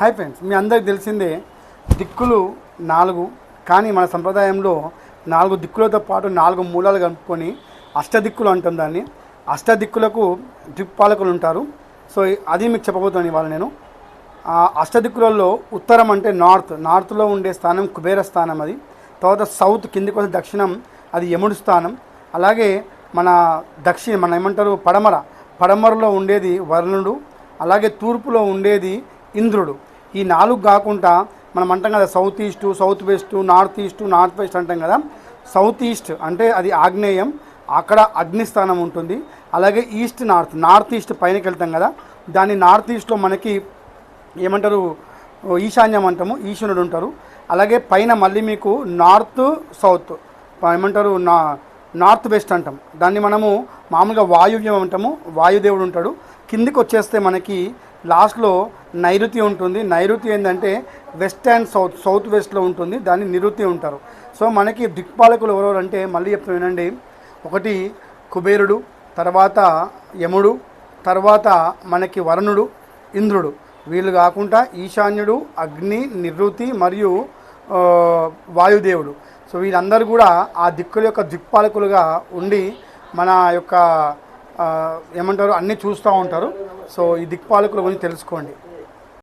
Hi friends మీ అందరికి తెలిసిందే దిక్కులు నాలుగు కానీ మన సంప్రదాయంలో నాలుగు దిక్కులతో పాటు నాలుగు మూలాలు కలుపుకొని అష్టదిక్కులు అంటాం దాన్ని. అష్టదిక్కులకు దిక్పాలకులు ఉంటారు. సో అది మీకు చెప్పబోతున్నాను ఇవాళ నేను. అష్టదిక్కులలో ఉత్తరం అంటే నార్త్. నార్త్లో ఉండే స్థానం కుబేర స్థానం అది. తర్వాత సౌత్ కిందికి వస్తే దక్షిణం అది యముడు స్థానం. అలాగే మన దక్షిణ మన ఏమంటారు పడమర. పడమరలో ఉండేది వరుణుడు. అలాగే తూర్పులో ఉండేది ఇంద్రుడు. ఈ నాలుగు కాకుండా మనం అంటాం కదా south east south west north east north west అంటాం కదా. సౌత్ ఈస్ట్ అంటే అది ఆగ్నేయం అక్కడ అగ్నిస్థానం ఉంటుంది. అలాగే ఈస్ట్ నార్త్ నార్త్ ఈస్ట్ పైనకి వెళ్తాం కదా. దాన్ని నార్త్ ఈస్ట్లో మనకి ఏమంటారు ఈశాన్యం అంటాము ఈశ్వరుడు ఉంటారు. అలాగే పైన మళ్ళీ మీకు నార్త్ సౌత్ ఏమంటారు నా నార్త్ వెస్ట్ అంటాం. దాన్ని మనము మామూలుగా వాయువ్యం అంటాము వాయుదేవుడు ఉంటాడు. కిందికి వచ్చేస్తే మనకి లాస్ట్లో నైరుతి ఉంటుంది. నైరుతి ఏంటంటే వెస్ట్ అండ్ సౌత్ సౌత్ వెస్ట్లో ఉంటుంది. దాన్ని నిరుతి ఉంటారు సో మనకి దిక్పాలకులు ఎవరెవరు అంటే మళ్ళీ చెప్తాను వినండి. ఒకటి కుబేరుడు తర్వాత యముడు తర్వాత మనకి వరుణుడు ఇంద్రుడు. వీళ్ళు కాకుండా ఈశాన్యుడు అగ్ని నివృత్తి మరియు వాయుదేవుడు. సో వీళ్ళందరూ కూడా ఆ దిక్కుల యొక్క దిక్పాలకులుగా ఉండి మన యొక్క ఏమంటారు అన్నీ చూస్తూ ఉంటారు. సో ఈ దిక్పాలకుల గురించి తెలుసుకోండి.